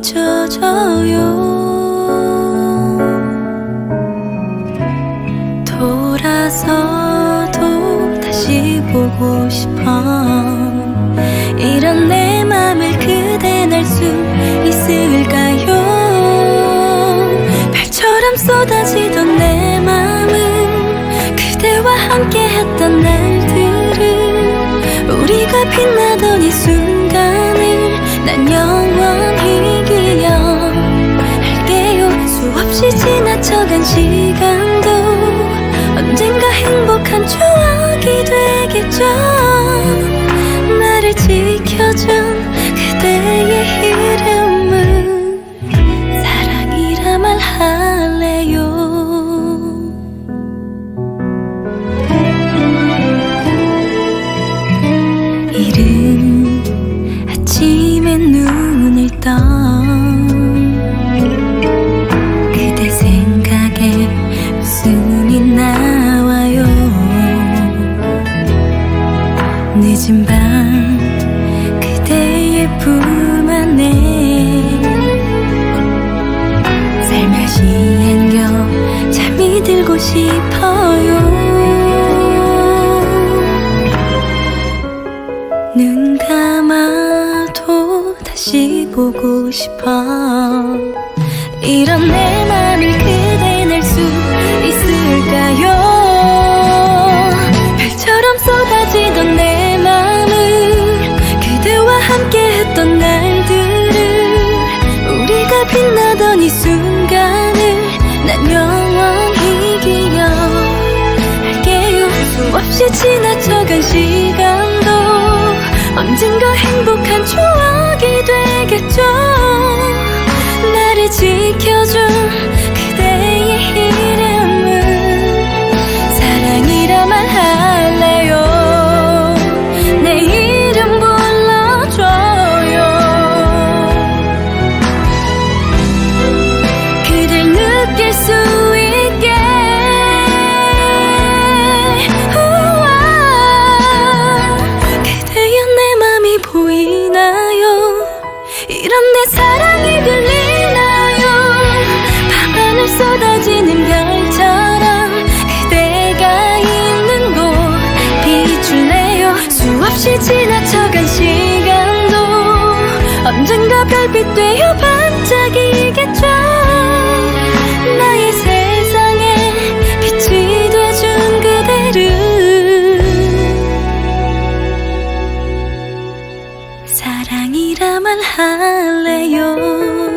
잊혀져요. 돌아서도 다시 보고 싶어. 이런 내 맘을 그댄 알수 있을까요? 별처럼 쏟아지던 내 맘은 그대와 함께 했던 날 없이 지나쳐간 시간도 언젠가 행복한 추억이 되겠죠. 나를 지켜준 그대의 이름은 사랑이라 말할래요. 이른 아침에 눈을 떠 늦은 밤 그대의 품 안에 살며시 안겨 잠이 들고 싶어요. 눈 감아도 다시 보고 싶어. 이런 내 맘을 그대 낼수 있을까요 이 순간을 난 영원히 기억할게요. 수없이 지나쳐간 시간도 언젠가 행복한 추억이 되겠죠. 나를 지켜준 없이 지나쳐간 시간도 언젠가 별빛 되어 반짝이겠죠 나의 세상에 빛이 돼준 그대를 사랑이라 말할래요.